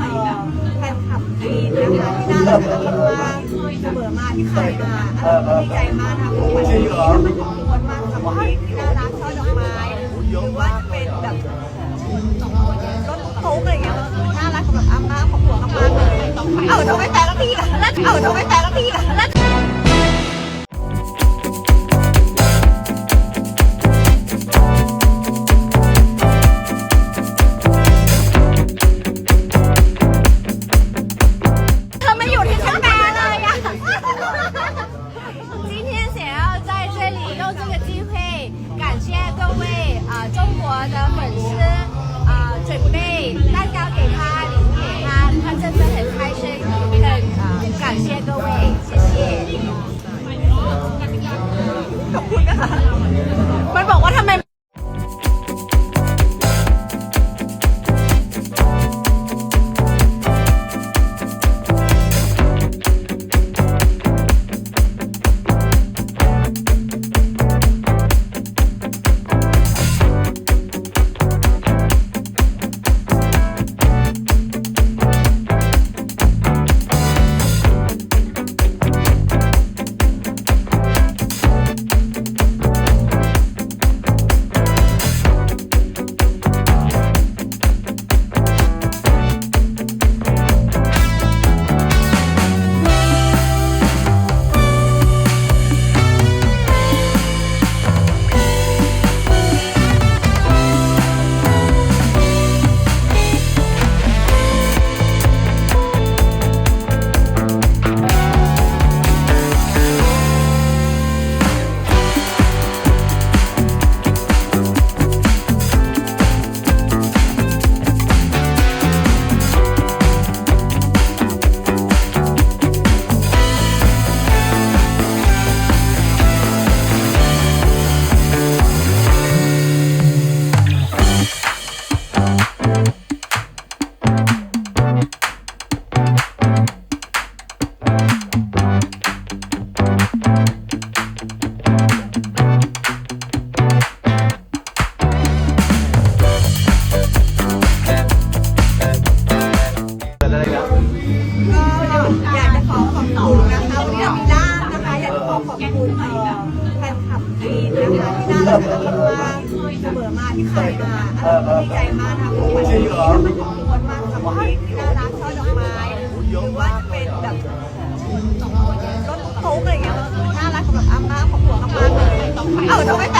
แฟนคลับจีนนะคะ ที่น่ารักมากเสมอมาที่ขายมาอ่ดีใจมากนะคะของขวัญที่มันของมวลมากค่ะเค้ที่น่ารักช่อดอกไม้หรือว่าจะเป็นแบบรถตุ๊กตุ๊กอะไรเงี้ยน่ารักสำหรับอ้มาของหัวอ้าลย เอ้าทำไปแต่ละที่ล่ะเอ้าทำไปแต่ละที่ล่ะ 啊、中国的粉丝啊、准备蛋糕给他，礼物给他，他真的很开心，很啊、感谢各位，谢谢。 ขอบคุณนะคะ มันบอกว่า เสมอมาที่ผ่านมาดีใจมากนะคะขวัญดีขอบคุณมากสำหรับที่น่ารักช่อดอกไม้หรือว่าจะเป็นแบบรถตุ๊กอะไรเงี้ยน่ารักสำหรับอ้ามากขอบคุณมากๆเลยเอ้าทำไมแต่ละทีล่ะ